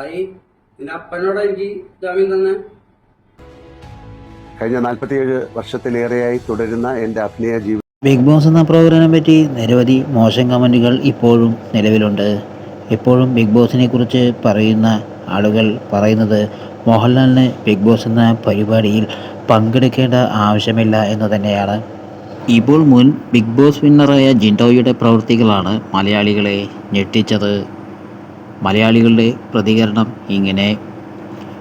ആയി. നിന്റെ അപ്പനോട് എനിക്ക് ജാമ്യം തന്നെ കഴിഞ്ഞ നാൽപ്പത്തിയേഴ് വർഷത്തിലേറെയായി തുടരുന്ന എന്റെ അഭിനയ ജീവിതം ബിഗ് ബോസ് എന്ന പ്രോഗ്രാമിനെ പറ്റി നിരവധി മോശം കമന്റുകൾ ഇപ്പോഴും നിലവിലുണ്ട്. ഇപ്പോഴും ബിഗ് ബോസിനെ കുറിച്ച് പറയുന്ന ആളുകൾ പറയുന്നത് മോഹൻലാലിന് ബിഗ് ബോസ് എന്ന പരിപാടിയിൽ പങ്കെടുക്കേണ്ട ആവശ്യമില്ല എന്ന് തന്നെയാണ്. ഇപ്പോൾ മുൻ ബിഗ് ബോസ് വിന്നറായ ജിൻഡോയുടെ പ്രവൃത്തികളാണ് മലയാളികളെ ഞെട്ടിച്ചത്. മലയാളികളുടെ പ്രതികരണം ഇങ്ങനെ.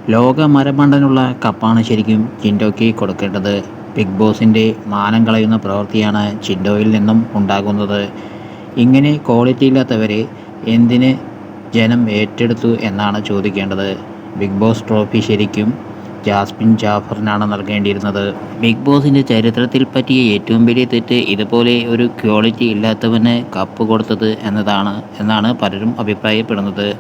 ലോക മരമണ്ടനുള്ള കപ്പാണ് ശരിക്കും ചിൻഡോയ്ക്ക് കൊടുക്കേണ്ടത്. ബിഗ് ബോസിന്റെ മാനം കളയുന്ന പ്രവൃത്തിയാണ് ചിൻഡോയിൽ നിന്നും ഉണ്ടാകുന്നത്. ഇങ്ങനെ ക്വാളിറ്റി ഇല്ലാത്തവരെ എന്തിന് ജനം ഏറ്റെടുത്തു എന്നാണ് ചോദിക്കേണ്ടത്. ബിഗ് ബോസ് ട്രോഫി ശരിക്കും ജാസ്മിൻ ജാഫറിനാണ് നൽകേണ്ടിയിരുന്നത്. ബിഗ് ബോസിന്റെ ചരിത്രത്തിൽ പറ്റിയ ഏറ്റവും വലിയ തെറ്റ് ഇതുപോലെ ഒരു ക്വാളിറ്റി ഇല്ലാത്തവന് കപ്പ് കൊടുത്തത് എന്നതാണ് എന്നാണ് പലരും അഭിപ്രായപ്പെടുന്നത്.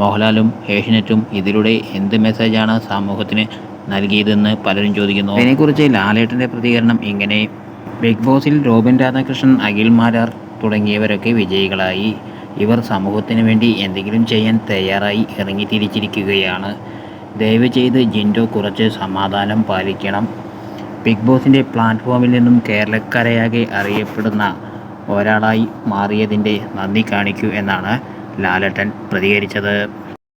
മോഹൻലാലും ഏഷ്യനെറ്റും ഇതിലൂടെ എന്ത് മെസ്സേജാണ് സമൂഹത്തിന് നൽകിയതെന്ന് പലരും ചോദിക്കുന്നു. അതിനെക്കുറിച്ച് ലാലേട്ടന്റെ പ്രതികരണം ഇങ്ങനെ. ബിഗ് ബോസിൽ റോബിൻ രാധാകൃഷ്ണൻ അഖിൽ മാരാർ തുടങ്ങിയവരൊക്കെ വിജയികളായി. ഇവർ സമൂഹത്തിന് വേണ്ടി എന്തെങ്കിലും ചെയ്യാൻ തയ്യാറായി ഇറങ്ങി തിരിച്ചിരിക്കുകയാണ്. ദയവ് ചെയ്ത് ജിൻഡോ കുറച്ച് സമാധാനം പാലിക്കണം. ബിഗ് ബോസിന്റെ പ്ലാറ്റ്ഫോമിൽ നിന്നും കേരളക്കരയാകെ അറിയപ്പെടുന്ന ഒരാളായി മാറിയതിന്റെ നന്ദി കാണിക്കൂ എന്നാണ് ലാലട്ടൻ പ്രതികരിച്ചത്.